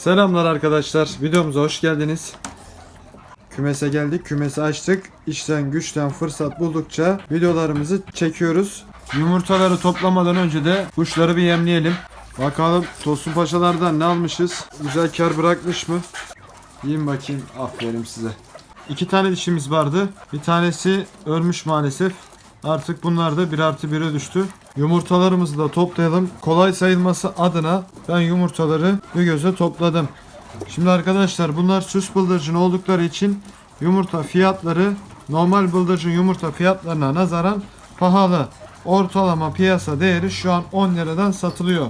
Selamlar arkadaşlar. Videomuza hoş geldiniz. Kümese geldik. Kümesi açtık. İşten güçten fırsat buldukça videolarımızı çekiyoruz. Yumurtaları toplamadan önce de kuşları bir yemleyelim. Bakalım Tosun Paşalardan ne almışız? Güzel kar bırakmış mı? Yiyin bakayım. Aferin size. İki tane dişimiz vardı. Bir tanesi ölmüş maalesef. Artık bunlar da 1 artı 1'e düştü. Yumurtalarımızı da toplayalım. Kolay sayılması adına ben yumurtaları bir göze topladım. Şimdi arkadaşlar bunlar süs bıldırcın oldukları için yumurta fiyatları normal bıldırcın yumurta fiyatlarına nazaran pahalı. Ortalama piyasa değeri şu an 10 liradan satılıyor.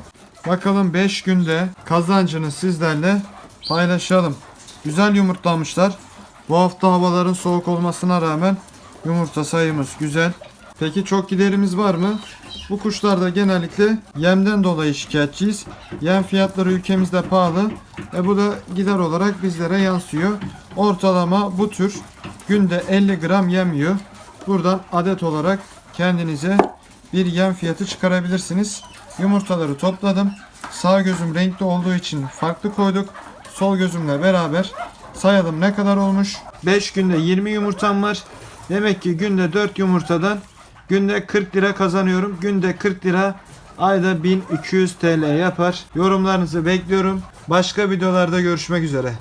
Bakalım 5 günde kazancını sizlerle paylaşalım. Güzel yumurtlamışlar. Bu hafta havaların soğuk olmasına rağmen yumurta sayımız güzel. Peki çok giderimiz var mı? Bu kuşlarda genellikle yemden dolayı şikayetçiyiz. Yem fiyatları ülkemizde pahalı. E bu da gider olarak bizlere yansıyor. Ortalama bu tür günde 50 gram yem yiyor. Buradan adet olarak kendinize bir yem fiyatı çıkarabilirsiniz. Yumurtaları topladım. Sağ gözüm renkli olduğu için farklı koyduk. Sol gözümle beraber sayalım ne kadar olmuş. 5 günde 20 yumurtam var. Demek ki günde 4 yumurtadan günde 40 lira kazanıyorum. Günde 40 lira ayda 1200 TL yapar. Yorumlarınızı bekliyorum. Başka videolarda görüşmek üzere.